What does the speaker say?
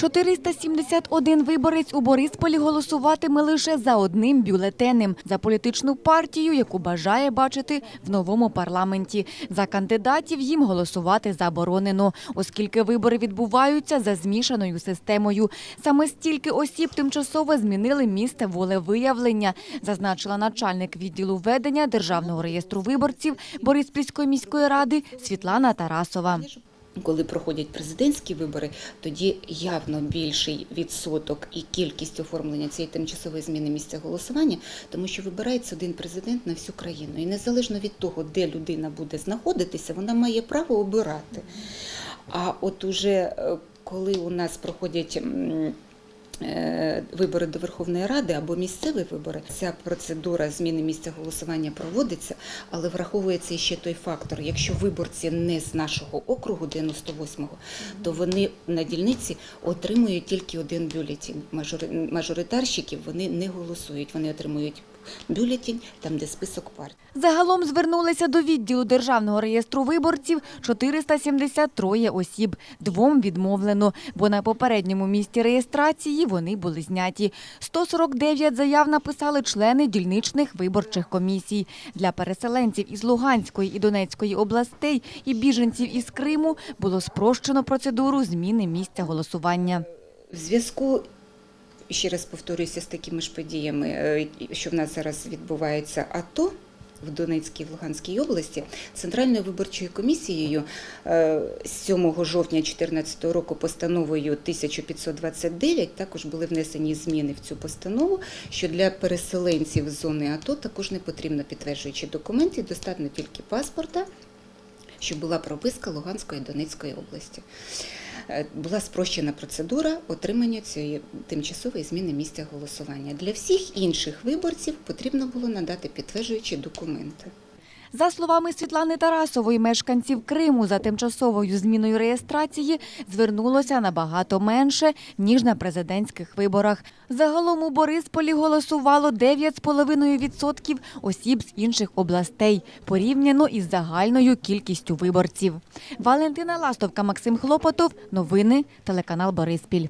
471 виборець у Борисполі голосуватиме лише за одним бюлетенем за політичну партію, яку бажає бачити в новому парламенті. За кандидатів їм голосувати заборонено, оскільки вибори відбуваються за змішаною системою. Саме стільки осіб тимчасово змінили місце волевиявлення, зазначила начальник відділу ведення державного реєстру виборців Бориспільської міської ради Світлана Тарасова. Коли проходять президентські вибори, тоді явно більший відсоток і кількість оформлення цієї тимчасової зміни місця голосування, тому що вибирається один президент на всю країну. І незалежно від того, де людина буде знаходитися, вона має право обирати. А от уже е, коли у нас проходять вибори до Верховної Ради або місцеві вибори, ця процедура зміни місця голосування проводиться, але враховується ще той фактор, якщо виборці не з нашого округу 98-го, то вони на дільниці отримують тільки один бюлетень. Мажори- Мажоритарщиків вони не голосують, вони отримують бюлетень там, де список партій. Загалом звернулися до відділу Державного реєстру виборців 473 осіб. Двом відмовлено, бо на попередньому місці реєстрації вони були зняті. 149 заяв написали члени дільничних виборчих комісій. Для переселенців із Луганської і Донецької областей і біженців із Криму було спрощено процедуру зміни місця голосування. В зв'язку, ще раз повторююся, з такими ж подіями, е, що в нас зараз відбувається АТО в Донецькій і Луганській області, Центральною виборчою комісією е, 7 жовтня 2014 року постановою 1529 також були внесені зміни в цю постанову, що для переселенців з зони АТО також не потрібно підтверджуючи документи, достатньо тільки паспорта, щоб була прописка Луганської і Донецької області. Е, Була спрощена процедура отримання цієї тимчасової зміни місця голосування. Для всіх інших виборців потрібно було надати підтверджуючі документи. За словами Світлани Тарасової, мешканців Криму за тимчасовою зміною реєстрації звернулося набагато менше, ніж на президентських виборах. Загалом у Борисполі голосувало 9,5% осіб з інших областей, порівняно із загальною кількістю виборців. Валентина Ластовка, Максим Хлопотов. Новини, телеканал Бориспіль.